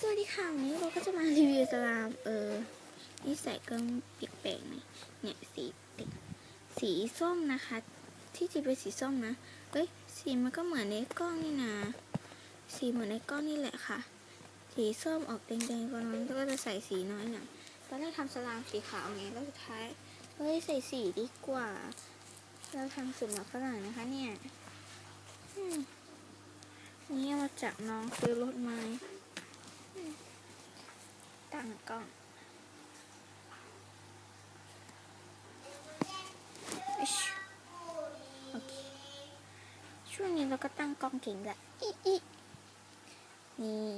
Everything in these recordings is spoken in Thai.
สวัสดีค่ะวันนี้เราก็จะมารีวิวสลามเออนี่ใส่เครื่องเปียกแปลงๆหน่อยเนี่ยสีติดสีส้มนะคะ ที่จริงเป็นสีส้มนะเฮ้ยสีมันก็เหมือนในกล้องนี่นะสีเหมือนในกล้องนี่แหละค่ะ สีส้มออกแดงๆกว่านั้นก็จะใส่สีน้อยหน่อยตอนแรกทำสลามสีขาวไงแล้วสุดท้ายเฮ้ยใส่สีดีกว่า เราทำสูตรหมักฝรั่งนะคะเนี่ยนี่เอามาจากน้องซื้อรถไม้ ตั้งกล้องอิ๊ชโอเคช่วงนี้เราก็ตั้งกล้องเก่งละอีอีนี่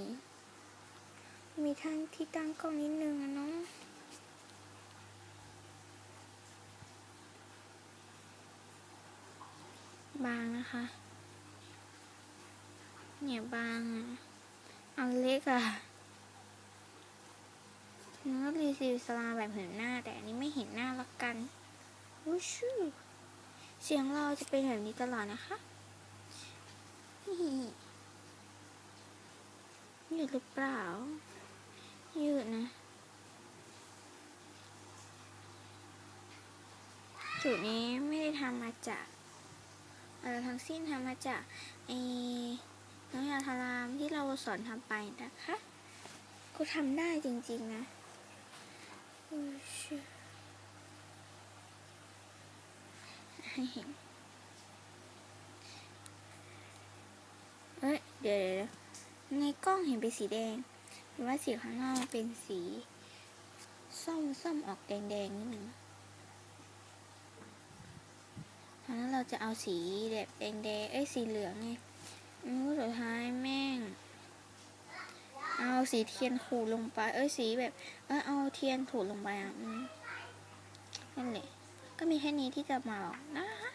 มีทางที่ตั้งกล้องนิดนึงอะเนาะบางนะคะ เนี่ยบางอะอันเล็กอะ นึกว่ารีวิวสลาแบบเห็นหน้า แต่อันนี้ไม่เห็นหน้าละกันวูชูเสียงเราจะเป็นแบบนี้ตลอดนะคะยืดหรือเปล่า ยืดนะสูตรนี้ไม่ได้ทำมาจากอะไรทั้งสิ้นทำมาจากไอ้น้ำยาทารามที่เราสอนทำไปนะคะ ก็ทำได้จริง ๆ นะ อือชื่อ ให้เห็น เอ้ยเดี๋ยวยวเดี๋ยวในกล้องเห็นเป็นสีแดงหรือว่าสีข้างนอกเป็นสีส้มส้มออกแดงแดงๆนิดนึงเพราะนั้นเราจะเอาสีแบบแดงแดงๆเอ้ยสีเหลืองไงอืมสุดท้ายแม่ง เอาสีเทียนขูดลงไป เอ้ยสีแบบ เออเอาเทียนถูดลงไปอะนั่นแหละ ก็มีแค่นี้ที่จะมาหรอกนะคะ